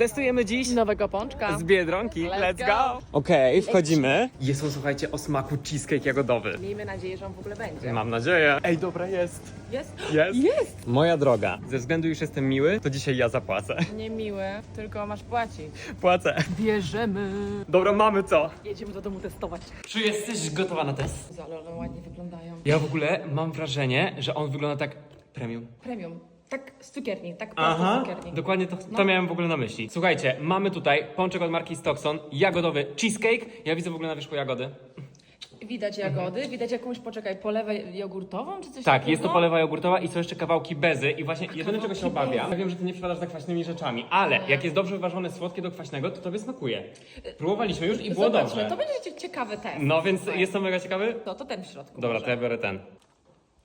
Testujemy dziś Nowego pączka. z Biedronki. Let's Let's go. go! Okej, wchodzimy. Jest on, słuchajcie, o smaku cheesecake jagodowy. Miejmy nadzieję, że on w ogóle będzie. Mam nadzieję. Ej, dobra, jest. Jest? Jest? Jest! Moja droga, ze względu, iż jestem miły, to dzisiaj ja zapłacę. Niemiły, tylko masz płacić. Płacę. Bierzemy. Dobra, mamy co? Jedziemy do domu testować. Czy jesteś gotowa na test? Ale one ładnie wyglądają. Ja w ogóle mam wrażenie, że on wygląda tak premium. Premium. Tak z cukierni, tak prosto z Aha, cukierni. dokładnie to, to No. miałem w ogóle na myśli. Słuchajcie, mamy tutaj pączek od marki Stockson, jagodowy cheesecake. Ja widzę w ogóle na wierzchu jagody. Widać jagody, widać jakąś, poczekaj, polewę jogurtową czy coś Tak, takiego? jest to polewa jogurtowa i są jeszcze kawałki bezy i właśnie jedyne czego się obawiam, ja wiem, że ty nie przepadasz za kwaśnymi rzeczami, ale jak jest dobrze wyważone słodkie do kwaśnego, to tobie smakuje. Próbowaliśmy już i było Zobaczmy, dobrze. to będzie cie- ciekawy test. No więc Fajnie. jestem mega ciekawy. To, to ten w środku Dobra, może. to ja biorę ten.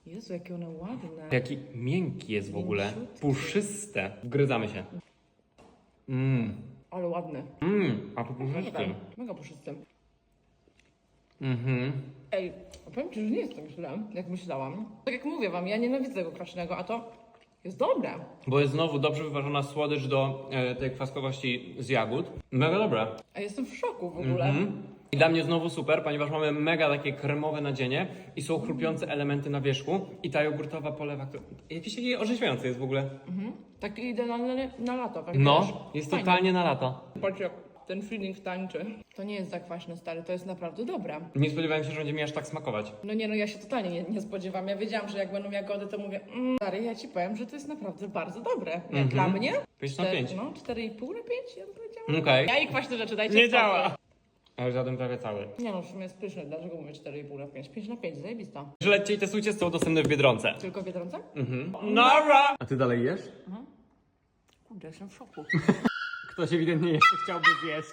Jezu, jakie one ładne. Jaki miękki jest w ogóle. Mięciutki. Puszyste. Wgryzamy się. Mmm, Ale ładny. mmm, a to puszysty. Mega, mega puszysty. Mhm. Ej, powiem ci, że nie jest tak źle, jak myślałam. Tak jak mówię wam, ja nienawidzę tego kwaśnego, a to jest dobre. Bo jest znowu dobrze wyważona słodycz do e, tej kwaskowości z jagód. Mega dobra. A jestem w szoku w ogóle. Mhm. I dla mnie znowu super, ponieważ mamy mega takie kremowe nadzienie i są chrupiące elementy na wierzchu i ta jogurtowa polewa, która... jakiś taki orzeźwiający jest w ogóle. Taki idealny na lato, tak No, wiesz. jest Fajnie. totalnie na lato. Patrz jak ten feeling tańczy. To nie jest za kwaśne, stary, to jest naprawdę dobre. Nie spodziewałem się, że będzie mi aż tak smakować. No nie, no ja się totalnie nie, nie spodziewam. Ja wiedziałam, że jak będą jagody, to mówię, mm, stary, ja ci powiem, że to jest naprawdę bardzo dobre. Jak Mhm. dla mnie. 5 na cztery- 5. No, 4,5 na 5, ja bym powiedziała. Okej. Ja i kwaśne rzeczy, dajcie Nie spokój. działa. Ale żaden prawie cały. Nie no, w sumie jest pyszne, dlaczego mówię 4,5 na 5? 5 na 5, zajebista. Żlećcie i testujcie, są dostępne w Biedronce. Tylko w Biedronce? Mhm. Nara! A ty dalej jesz? Kurde, jestem w szoku. Ktoś ewidentnie jeszcze chciałby zjeść.